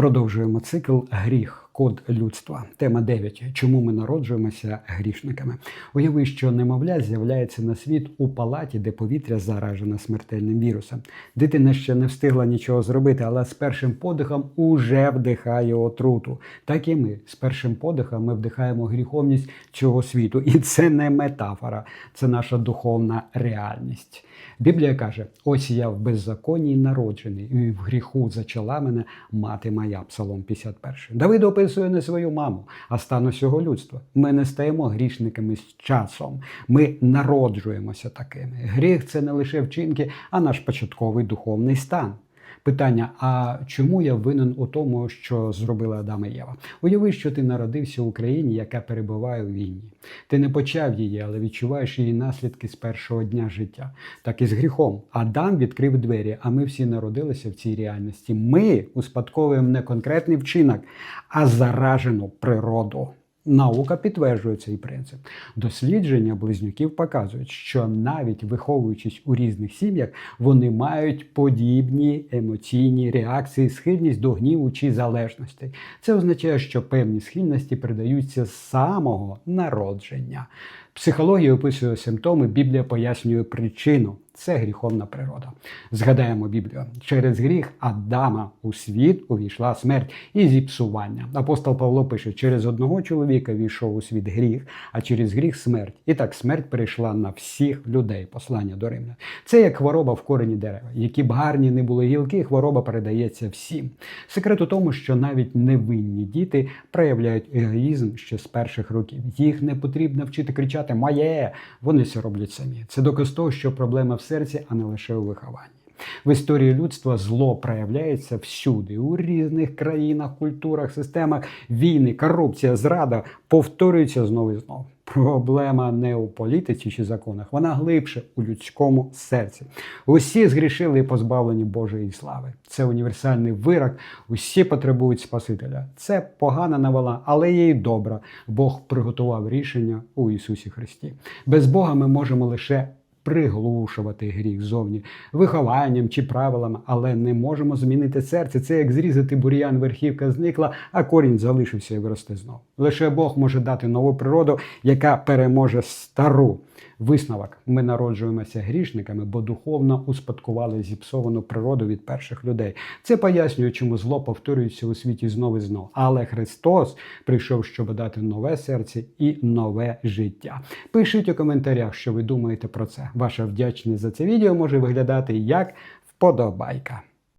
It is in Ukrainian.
Продовжуємо цикл Гріх, код людства. Тема 9. Чому ми народжуємося грішниками? Уяви, що немовля з'являється на світ у палаті, де повітря заражено смертельним вірусом. Дитина ще не встигла нічого зробити, але з першим подихом уже вдихає отруту. Так і ми з першим подихом ми вдихаємо гріховність цього світу. І це не метафора, це наша духовна реальність. Біблія каже: ось я в беззаконні народжений, і в гріху зачала мене мати моя. Псалом 51. Давид описує не свою маму, а стан усього людства. Ми не стаємо грішниками з часом. Ми народжуємося такими. Гріх це не лише вчинки, а наш початковий духовний стан. Питання: а чому я винен у тому, що зробила Адам і Єва? Уяви, що ти народився в Україні, яка перебуває у війні. Ти не почав її, але відчуваєш її наслідки з першого дня життя. Так і з гріхом. Адам відкрив двері, а ми всі народилися в цій реальності. Ми успадковуємо не конкретний вчинок, а заражену природу. Наука підтверджує цей принцип. Дослідження близнюків показують, що навіть виховуючись у різних сім'ях, вони мають подібні емоційні реакції, схильність до гніву чи залежностей. Це означає, що певні схильності передаються з самого народження. Психологія описує симптоми, Біблія пояснює причину. Це гріховна природа. Згадаємо Біблію. Через гріх Адама у світ увійшла смерть і зіпсування. Апостол Павло пише: через одного чоловіка війшов у світ гріх, а через гріх смерть. І так смерть перейшла на всіх людей. Послання до Римлян. Це як хвороба в корені дерева. Які б гарні не були гілки, хвороба передається всім. Секрет у тому, що навіть невинні діти проявляють егоїзм ще з перших років. Їх не потрібно вчити кричати Моє! Вони це роблять самі. Це доказ того, що проблема в серці, а не лише у вихованні. В історії людства зло проявляється всюди, у різних країнах, культурах, системах війни, корупція, зрада повторюються знову і знову. Проблема не у політиці чи законах, вона глибше у людському серці. Усі згрішили і позбавлені Божої слави. Це універсальний вирок. Усі потребують Спасителя. Це погана навала, але є й добра. Бог приготував рішення у Ісусі Христі. Без Бога ми можемо лише приглушувати гріх зовні вихованням чи правилами, але не можемо змінити серце. Це як зрізати бур'ян, верхівка зникла, а корінь залишився і виросте знову. Лише Бог може дати нову природу, яка переможе стару. Висновок: ми народжуємося грішниками, бо духовно успадкували зіпсовану природу від перших людей. Це пояснює, чому зло повторюється у світі знову і знову. Але Христос прийшов, щоб дати нове серце і нове життя. Пишіть у коментарях, що ви думаєте про це. Ваша вдячність за це відео може виглядати як вподобайка.